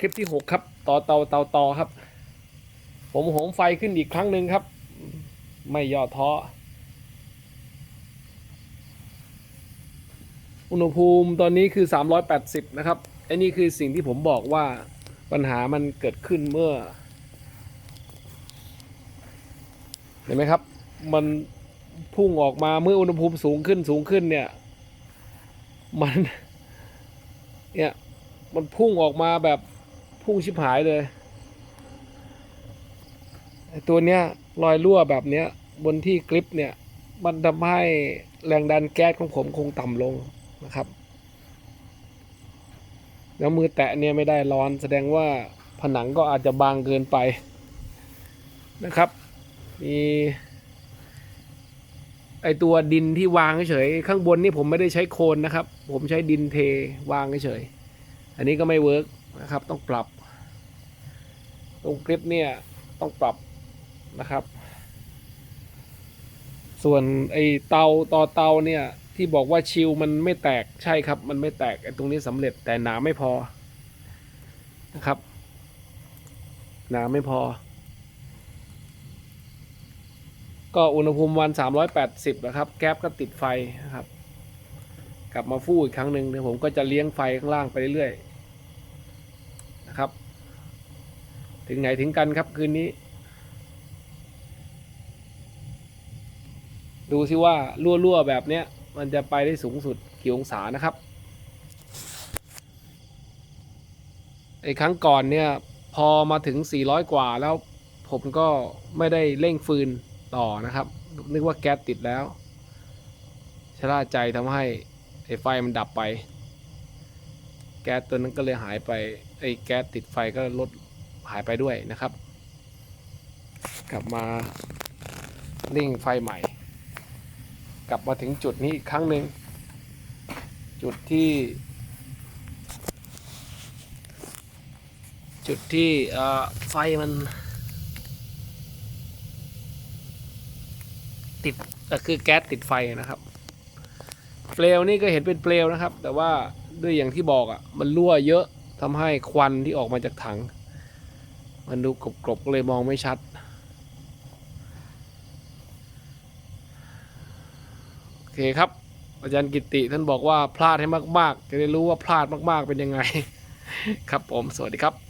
คลิปที่หกครับ ต่อเตาเตาต่อครับ ผมโหมไฟขึ้นอีกครั้งหนึ่งครับ ไม่ย่อท้อ อุณหภูมิตอนนี้คือ 380 นะครับไอ้นี่คือสิ่งที่ผมบอกว่าปัญหามันเกิดขึ้นเมื่อ เห็นไหมครับ มันพุ่งออกมาเมื่ออุณหภูมิสูงขึ้นสูงขึ้นเนี่ย มัน เนี่ย มันพุ่งออกมาแบบ พุ่งชิบหายเลยตัวเนี้ยรอยรั่วแบบเนี้ย บนที่กริปเนี่ย มันทำให้แรงดันแก๊สของผมคงต่ำลงนะครับ แล้วมือแตะเนี่ยไม่ได้ร้อน แสดงว่าผนังก็อาจจะบางเกินไปนะครับ มีไอตัวดินที่วางเฉยข้างบนนี่ผมไม่ได้ใช้โคนนะครับ ผมใช้ดินเทวางเฉยอันนี้ก็ไม่เวิร์กนะครับ ต้องปรับ ตรงคลิปเนี่ยต้องปรับนะครับ ส่วนไอเตาต่อเตาเนี่ยที่บอกว่าชิลมันไม่แตกใช่ครับ มันไม่แตกไอตรงนี้สำเร็จแต่หนาไม่พอนะครับ หนาไม่พอ ก็อุณหภูมิวัน 380 นะครับ แก๊ปก็ติดไฟนะครับ กลับมาฟู่อีกครั้งหนึ่งเดี๋ยวผมก็จะเลี้ยงไฟข้างล่างไปเรื่อยๆนะครับ ถึงไหนถึงกันครับคืนนี้ ดูสิว่ารั่วๆแบบเนี้ย มันจะไปได้สูงสุดกี่องศานะครับไอ้ครั้งก่อนเนี่ยพอมาถึง 400 กว่าแล้วผมก็ไม่ได้เร่งฟืนต่อนะครับ นึกว่าแก๊สติดแล้วชะล่าใจทำให้ไอ้ไฟมันดับไป แก๊สตัวนั้นก็เลยหายไปไอ้แก๊สติดไฟก็ลด หายไปด้วยนะครับ กลับมาเร่งไฟใหม่ กลับมาถึงจุดนี้อีกครั้งหนึ่งจุดที่ จุดที่ไฟมันติดคือแก๊สติดไฟนะครับ เปลวนี่ก็เห็นเป็นเปลวนะครับ แต่ว่าด้วยอย่างที่บอกอะ่ะมันรั่วเยอะทำให้ควันที่ออกมาจากถัง มันดูกรบๆก็เลยมองไม่ชัด โอเคครับ อาจารย์กิติท่านบอกว่าพลาดให้มาก ๆ จะได้รู้ว่าพลาดมาก ๆ เป็นยังไง ครับผม สวัสดีครับ